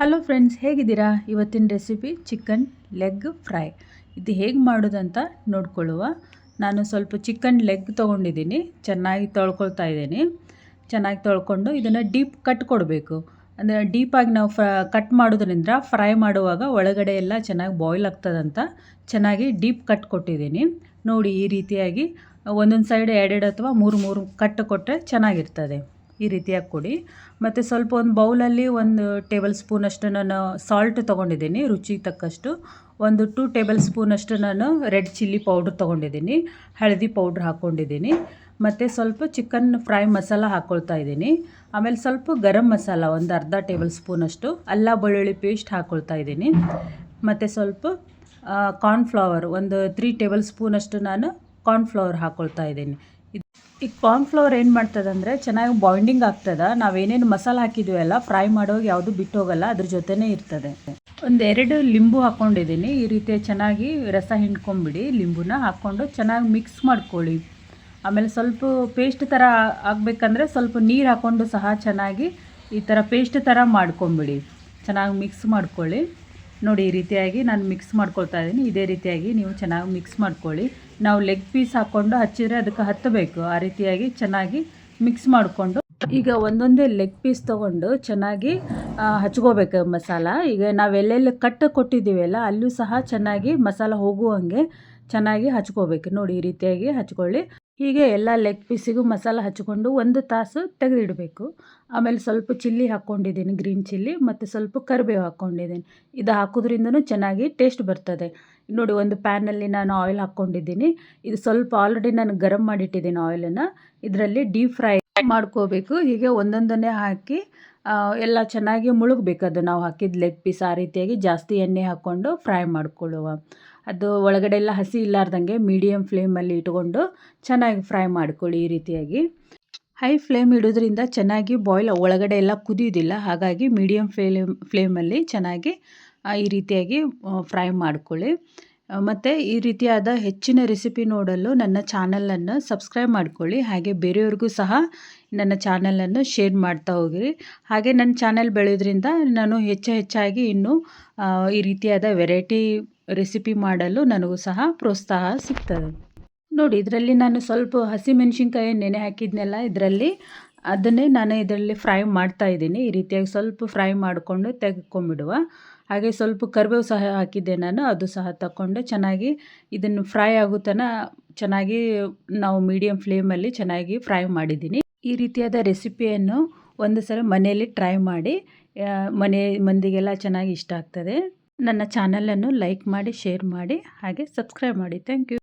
Hello friends ಹೇಗಿದ್ದೀರಾ? ಇವತ್ತಿನ recipe chicken leg fry ಇದು ಹೇಗೆ ಮಾಡೋದಂತ ನೋಡ್ಕೊಳ್ಳುವ. ನಾನು ಸ್ವಲ್ಪ ಚಿಕನ್ ಲೆಗ್ ತೊಗೊಂಡಿದ್ದೀನಿ. ಚೆನ್ನಾಗಿ ತೊಳ್ಕೊಳ್ತಾ ಇದ್ದೀನಿ. ಚೆನ್ನಾಗಿ ತೊಳ್ಕೊಂಡು ಇದನ್ನು ಡೀಪ್ ಕಟ್ ಕೊಡಬೇಕು. ಅಂದರೆ ಡೀಪಾಗಿ ನಾವು ಫ್ರ ಕಟ್ ಮಾಡೋದ್ರಿಂದ ಫ್ರೈ ಮಾಡುವಾಗ ಒಳಗಡೆ ಎಲ್ಲ ಚೆನ್ನಾಗಿ ಬಾಯ್ಲ್ ಆಗ್ತದಂತ ಚೆನ್ನಾಗಿ ಡೀಪ್ ಕಟ್ ಕೊಟ್ಟಿದ್ದೀನಿ. ನೋಡಿ ಈ ರೀತಿಯಾಗಿ ಒಂದೊಂದು ಸೈಡ್ ಎರಡೆರಡು ಅಥವಾ ಮೂರು ಮೂರು ಕಟ್ ಕೊಟ್ಟರೆ ಚೆನ್ನಾಗಿರ್ತದೆ. ಈ ರೀತಿಯಾಗಿ ಕೊಡಿ. ಮತ್ತು ಸ್ವಲ್ಪ ಒಂದು ಬೌಲಲ್ಲಿ ಒಂದು ಟೇಬಲ್ ಸ್ಪೂನಷ್ಟು ನಾನು ಸಾಲ್ಟ್ ತೊಗೊಂಡಿದ್ದೀನಿ, ರುಚಿಗೆ ತಕ್ಕಷ್ಟು. ಒಂದು ಟೂ ಟೇಬಲ್ ಸ್ಪೂನಷ್ಟು ನಾನು ರೆಡ್ ಚಿಲ್ಲಿ ಪೌಡ್ರ್ ತೊಗೊಂಡಿದ್ದೀನಿ, ಹಳದಿ ಪೌಡ್ರ್ ಹಾಕ್ಕೊಂಡಿದ್ದೀನಿ ಮತ್ತು ಸ್ವಲ್ಪ ಚಿಕನ್ ಫ್ರೈ ಮಸಾಲ ಹಾಕ್ಕೊಳ್ತಾ ಇದ್ದೀನಿ. ಆಮೇಲೆ ಸ್ವಲ್ಪ ಗರಂ ಮಸಾಲ ಒಂದು ಅರ್ಧ ಟೇಬಲ್ ಸ್ಪೂನಷ್ಟು ಅಲ್ಲ ಬೆಳ್ಳುಳ್ಳಿ ಪೇಸ್ಟ್ ಹಾಕ್ಕೊಳ್ತಾ ಇದ್ದೀನಿ. ಮತ್ತು ಸ್ವಲ್ಪ ಕಾರ್ನ್ಫ್ಲವರ್ ಒಂದು ತ್ರೀ ಟೇಬಲ್ ಸ್ಪೂನಷ್ಟು ನಾನು ಕಾರ್ನ್ಫ್ಲವರ್ ಹಾಕ್ಕೊಳ್ತಾ ಇದ್ದೀನಿ. ಈ ಕಾರ್ನ್ಫ್ಲವರ್ ಏನು ಮಾಡ್ತದೆ ಅಂದರೆ ಚೆನ್ನಾಗಿ ಬಾಯಿಂಡಿಂಗ್ ಆಗ್ತದೆ. ನಾವೇನೇನು ಮಸಾಲೆ ಹಾಕಿದ್ವಿ ಫ್ರೈ ಮಾಡೋವಾಗ ಯಾವುದು ಬಿಟ್ಟು ಹೋಗಲ್ಲ, ಅದ್ರ ಜೊತೆನೇ ಇರ್ತದೆ. ಒಂದೆರಡು ಲಿಂಬು ಹಾಕ್ಕೊಂಡಿದ್ದೀನಿ ಈ ರೀತಿ ಚೆನ್ನಾಗಿ ರಸ ಹಿಂಡ್ಕೊಂಬಿಡಿ, ಲಿಂಬುನ ಹಾಕ್ಕೊಂಡು ಚೆನ್ನಾಗಿ ಮಿಕ್ಸ್ ಮಾಡ್ಕೊಳ್ಳಿ. ಆಮೇಲೆ ಸ್ವಲ್ಪ ಪೇಸ್ಟ್ ಥರ ಆಗಬೇಕಂದ್ರೆ ಸ್ವಲ್ಪ ನೀರು ಹಾಕ್ಕೊಂಡು ಸಹ ಚೆನ್ನಾಗಿ ಈ ಥರ ಪೇಸ್ಟ್ ಥರ ಮಾಡ್ಕೊಂಬಿಡಿ. ಚೆನ್ನಾಗಿ ಮಿಕ್ಸ್ ಮಾಡ್ಕೊಳ್ಳಿ. ನೋಡಿ, ಈ ರೀತಿಯಾಗಿ ನಾನು ಮಿಕ್ಸ್ ಮಾಡ್ಕೊಳ್ತಾ ಇದ್ದೀನಿ. ಇದೇ ರೀತಿಯಾಗಿ ನೀವು ಚೆನ್ನಾಗಿ ಮಿಕ್ಸ್ ಮಾಡ್ಕೊಳ್ಳಿ. ನಾವು ಲೆಗ್ ಪೀಸ್ ಹಾಕ್ಕೊಂಡು ಹಚ್ಚಿದರೆ ಅದಕ್ಕೆ ಹತ್ತಬೇಕು. ಆ ರೀತಿಯಾಗಿ ಚೆನ್ನಾಗಿ ಮಿಕ್ಸ್ ಮಾಡಿಕೊಂಡು. ಈಗ ಒಂದೊಂದೇ ಲೆಗ್ ಪೀಸ್ ತೊಗೊಂಡು ಚೆನ್ನಾಗಿ ಹಚ್ಕೋಬೇಕು ಮಸಾಲ. ಈಗ ನಾವು ಎಲ್ಲೆಲ್ಲಿ ಕಟ್ಟು ಕೊಟ್ಟಿದ್ದೀವಲ್ಲ, ಅಲ್ಲೂ ಸಹ ಚೆನ್ನಾಗಿ ಮಸಾಲ ಹೋಗುವಂಗೆ ಚೆನ್ನಾಗಿ ಹಚ್ಕೋಬೇಕು. ನೋಡಿ, ಈ ರೀತಿಯಾಗಿ ಹಚ್ಕೊಳ್ಳಿ. ಹೀಗೆ ಎಲ್ಲ ಲೆಗ್ ಪೀಸಿಗೂ ಮಸಾಲ ಹಚ್ಕೊಂಡು ಒಂದು ತಾಸು ತೆಗೆದಿಡಬೇಕು. ಆಮೇಲೆ ಸ್ವಲ್ಪ ಚಿಲ್ಲಿ ಹಾಕ್ಕೊಂಡಿದ್ದೀನಿ ಗ್ರೀನ್ ಚಿಲ್ಲಿ, ಮತ್ತು ಸ್ವಲ್ಪ ಕರಿಬೇವು ಹಾಕ್ಕೊಂಡಿದ್ದೀನಿ. ಇದು ಹಾಕೋದ್ರಿಂದನೂ ಚೆನ್ನಾಗಿ ಟೇಸ್ಟ್ ಬರ್ತದೆ. ನೋಡಿ, ಒಂದು ಪ್ಯಾನಲ್ಲಿ ನಾನು ಆಯಿಲ್ ಹಾಕ್ಕೊಂಡಿದ್ದೀನಿ. ಇದು ಸ್ವಲ್ಪ ಆಲ್ರೆಡಿ ನಾನು ಗರಂ ಮಾಡಿಟ್ಟಿದ್ದೀನಿ ಆಯಿಲನ್ನು ಇದರಲ್ಲಿ ಡೀಪ್ ಫ್ರೈ ಮಾಡ್ಕೋಬೇಕು. ಹೀಗೆ ಒಂದೊಂದನ್ನೇ ಹಾಕಿ ಎಲ್ಲ ಚೆನ್ನಾಗಿ ಮುಳುಗಬೇಕು. ಅದು ನಾವು ಹಾಕಿದ ಲೆಗ್ ಪೀಸ್ ಆ ರೀತಿಯಾಗಿ ಜಾಸ್ತಿ ಎಣ್ಣೆ ಹಾಕ್ಕೊಂಡು ಫ್ರೈ ಮಾಡ್ಕೊಳ್ಳುವ. ಅದು ಒಳಗಡೆ ಎಲ್ಲ ಹಸಿ ಇಲ್ಲಾರ್ದಂಗೆ ಮೀಡಿಯಮ್ ಫ್ಲೇಮಲ್ಲಿ ಇಟ್ಕೊಂಡು ಚೆನ್ನಾಗಿ ಫ್ರೈ ಮಾಡ್ಕೊಳ್ಳಿ ಈ ರೀತಿಯಾಗಿ. ಹೈ ಫ್ಲೇಮ್ ಇಡೋದ್ರಿಂದ ಚೆನ್ನಾಗಿ ಬಾಯ್ಲ್ ಒಳಗಡೆ ಎಲ್ಲ ಕುದಿಯೋದಿಲ್ಲ, ಹಾಗಾಗಿ ಮೀಡಿಯಮ್ ಫ್ಲೇಮ್ ಫ್ಲೇಮಲ್ಲಿ ಚೆನ್ನಾಗಿ ಈ ರೀತಿಯಾಗಿ ಫ್ರೈ ಮಾಡ್ಕೊಳ್ಳಿ. ಮತ್ತು ಈ ರೀತಿಯಾದ ಹೆಚ್ಚಿನ ರೆಸಿಪಿ ನೋಡಲು ನನ್ನ ಚಾನಲನ್ನು ಸಬ್ಸ್ಕ್ರೈಬ್ ಮಾಡ್ಕೊಳ್ಳಿ. ಹಾಗೆ ಬೇರೆಯವ್ರಿಗೂ ಸಹ ನನ್ನ ಚಾನಲನ್ನು ಶೇರ್ ಮಾಡ್ತಾ ಹೋಗಿರಿ. ಹಾಗೆ ನನ್ನ ಚಾನಲ್ ಬೆಳೆಯೋದ್ರಿಂದ ನಾನು ಹೆಚ್ಚು ಹೆಚ್ಚಾಗಿ ಇನ್ನೂ ಈ ರೀತಿಯಾದ ವೆರೈಟಿ ರೆಸಿಪಿ ಮಾಡಲು ನನಗೂ ಸಹ ಪ್ರೋತ್ಸಾಹ ಸಿಗ್ತದೆ. ನೋಡಿ, ಇದರಲ್ಲಿ ನಾನು ಸ್ವಲ್ಪ ಹಸಿಮೆಣ್ಸಿನ್ಕಾಯಿ ನೆನೆ ಹಾಕಿದ್ನೆಲ್ಲ, ಇದರಲ್ಲಿ ಅದನ್ನೇ ನಾನು ಇದರಲ್ಲಿ ಫ್ರೈ ಮಾಡ್ತಾ ಇದ್ದೀನಿ. ಈ ರೀತಿಯಾಗಿ ಸ್ವಲ್ಪ ಫ್ರೈ ಮಾಡಿಕೊಂಡು ತೆಗೆದ್ಕೊಂಬಿಡುವ ಹಾಗೆ ಸ್ವಲ್ಪ ಕರಿಬೇವು ಸಹ ಹಾಕಿದ್ದೆ ನಾನು, ಅದು ಸಹ ತಗೊಂಡು ಚೆನ್ನಾಗಿ ಇದನ್ನು ಫ್ರೈ ಆಗೋ ಚೆನ್ನಾಗಿ ನಾವು ಮೀಡಿಯಮ್ ಫ್ಲೇಮಲ್ಲಿ ಚೆನ್ನಾಗಿ ಫ್ರೈ ಮಾಡಿದ್ದೀನಿ. ಈ ರೀತಿಯಾದ ರೆಸಿಪಿಯನ್ನು ಒಂದು ಸಲ ಮನೆಯಲ್ಲಿ ಟ್ರೈ ಮಾಡಿ ಮನೆ ಮಂದಿಗೆಲ್ಲ ಚೆನ್ನಾಗಿ ಇಷ್ಟ ಆಗ್ತದೆ. ನನ್ನ ಚಾನಲನ್ನು ಲೈಕ್ ಮಾಡಿ, ಶೇರ್ ಮಾಡಿ, ಹಾಗೆ ಸಬ್ಸ್ಕ್ರೈಬ್ ಮಾಡಿ. Thank you.